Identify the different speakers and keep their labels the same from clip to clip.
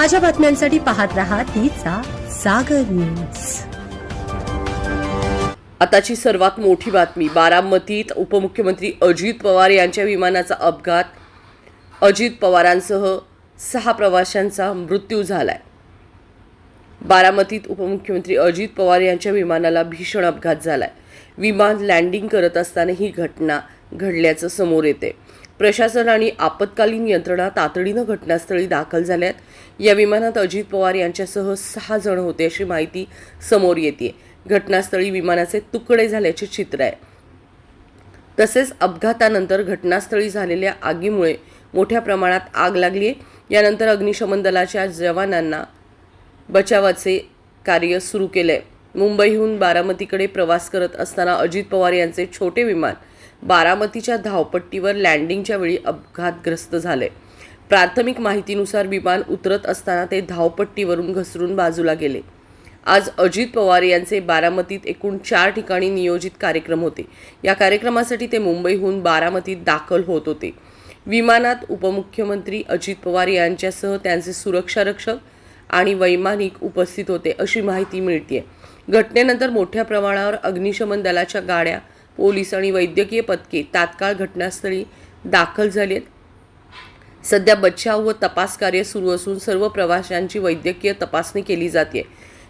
Speaker 1: ताज्या बातम्यांसाठी पाहत रहा तिचा सागर न्यूज.
Speaker 2: आताची सर्वात मोठी बातमी बारामतीत उपमुख्यमंत्री अजित पवार यांच्या विमानाचा अपघात. अजित पवारांसह सहा प्रवाशांचा मृत्यू झालाय. बारामतीत उपमुख्यमंत्री अजित पवार यांच्या विमानाला भीषण अपघात झालाय. विमान लँडिंग करत असताना ही घटना घडल्याचं समोर येते. प्रशासन आणि आपत्कालीन यंत्रणा तातडीनं घटनास्थळी दाखल झाल्यात. या विमानात अजित पवार यांच्यासह सहा जण होते अशी माहिती समोर येते घटनास्थळी विमानाचे तुकडे झाल्याचे चित्र आहे. तसेच अपघातानंतर घटनास्थळी झालेल्या आगीमुळे मोठ्या प्रमाणात आग लागली आहे. यानंतर अग्निशमन दलाच्या जवानांना बचावाचे कार्य सुरू केले मुंबईहून बारामतीकडे प्रवास करत असताना अजित पवार यांचे छोटे विमान बारामतीच्या धावपट्टीवर लँडिंगच्या वेळी अपघातग्रस्त झाले. प्राथमिक माहितीनुसार विमान उतरत असताना ते धावपट्टीवरून घसरून बाजूला गेले. आज अजित पवार यांचे बारामतीत एकूण चार ठिकाणी नियोजित कार्यक्रम होते. या कार्यक्रमासाठी ते मुंबईहून बारामतीत दाखल होत होते. विमानात उपमुख्यमंत्री अजित पवार यांच्यासह त्यांचे सुरक्षा रक्षक आणि वैमानिक उपस्थित होते अशी माहिती मिळते घटनेनंतर मोठ्या प्रमाणावर अग्निशमन दलाच्या गाड्या पोलीस आणि वैद्यकीय पथके तात्काळ घटनास्थळी दाखल झाली आहेत. सध्या बचाव व तपास कार्य सुरू असून सर्व प्रवाशांची वैद्यकीय तपासणी केली जाते.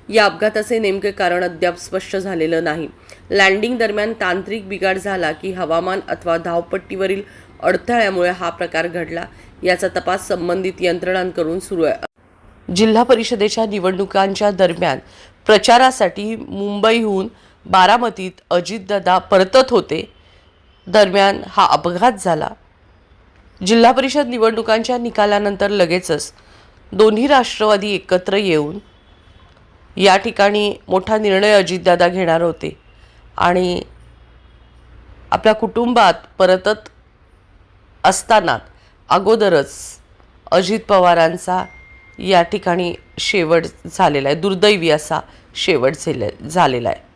Speaker 2: या अपघाताचे नेमके कारण अद्याप स्पष्ट झालेलं नाही. लँडिंग दरम्यान तांत्रिक बिघाड झाला की हवामान अथवा धावपट्टीवरील अडथळ्यामुळे हा प्रकार घडला. याचा तपास संबंधित यंत्रणांकडून सुरू आहे. जिल्हा परिषदेच्या निवडणुकांच्या दरम्यान प्रचारासाठी मुंबईहून बारामतीत अजितदादा परतत होते. दरम्यान हा अपघात झाला. जिल्हा परिषद निवडणुकांच्या निकालानंतर लगेचच दोन्ही राष्ट्रवादी एकत्र येऊन या ठिकाणी मोठा निर्णय अजितदादा घेणार होते आणि आपल्या कुटुंबात परतत असताना अगोदरच अजित पवारांचा या ठिकाणी शेवट झालेला आहे. दुर्दैवी असा शेवट झाले झालेला आहे.